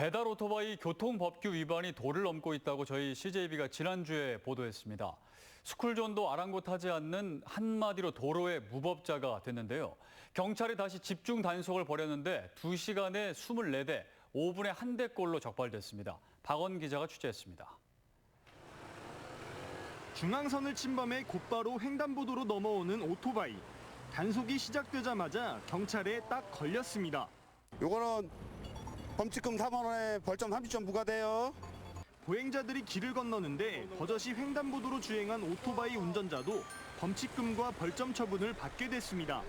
배달 오토바이 교통법규 위반이 도를 넘고 있다고 저희 CJB가 지난주에 보도했습니다. 스쿨존도 아랑곳하지 않는 한마디로 도로의 무법자가 됐는데요. 경찰이 다시 집중 단속을 벌였는데 2시간에 24대, 5분에 한 대꼴로 적발됐습니다. 박원 기자가 취재했습니다. 중앙선을 침범해 곧바로 횡단보도로 넘어오는 오토바이. 단속이 시작되자마자 경찰에 딱 걸렸습니다. 요거는 범칙금 4만 원에 벌점 30점 부과돼요. 보행자들이 길을 건너는데 버젓이 횡단보도로 주행한 오토바이 운전자도 범칙금과 벌점 처분을 받게 됐습니다.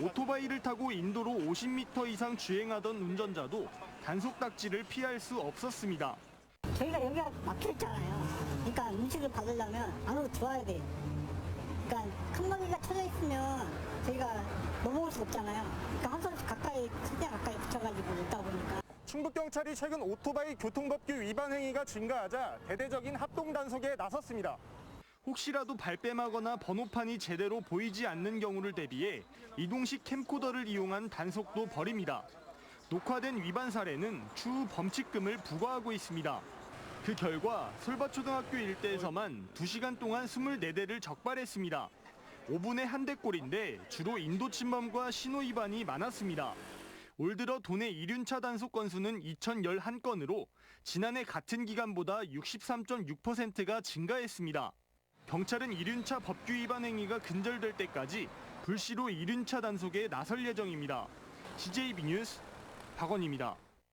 오토바이를 타고 인도로 50m 이상 주행하던 운전자도 단속 딱지를 피할 수 없었습니다. 저희가 여기가 막혀 있잖아요. 그러니까 음식을 받으려면 안으로 들어와야 돼요. 그러니까 칸막이가 쳐져 있으면 저희가 넘어올 수 없잖아요. 그러니까 한 손씩 가까이, 최대한 가까이 붙여가지고 있다 보니까. 충북 경찰이 최근 오토바이 교통법규 위반 행위가 증가하자 대대적인 합동 단속에 나섰습니다. 혹시라도 발뺌하거나 번호판이 제대로 보이지 않는 경우를 대비해 이동식 캠코더를 이용한 단속도 벌입니다. 녹화된 위반 사례는 추후 범칙금을 부과하고 있습니다. 그 결과 솔밭초등학교 일대에서만 2시간 동안 24대를 적발했습니다. 5분에 한 대꼴인데 주로 인도 침범과 신호 위반이 많았습니다. 올 들어 도내 이륜차 단속 건수는 2,011건으로 지난해 같은 기간보다 63.6%가 증가했습니다. 경찰은 이륜차 법규 위반 행위가 근절될 때까지 불시로 이륜차 단속에 나설 예정입니다. CJB 뉴스 박원입니다.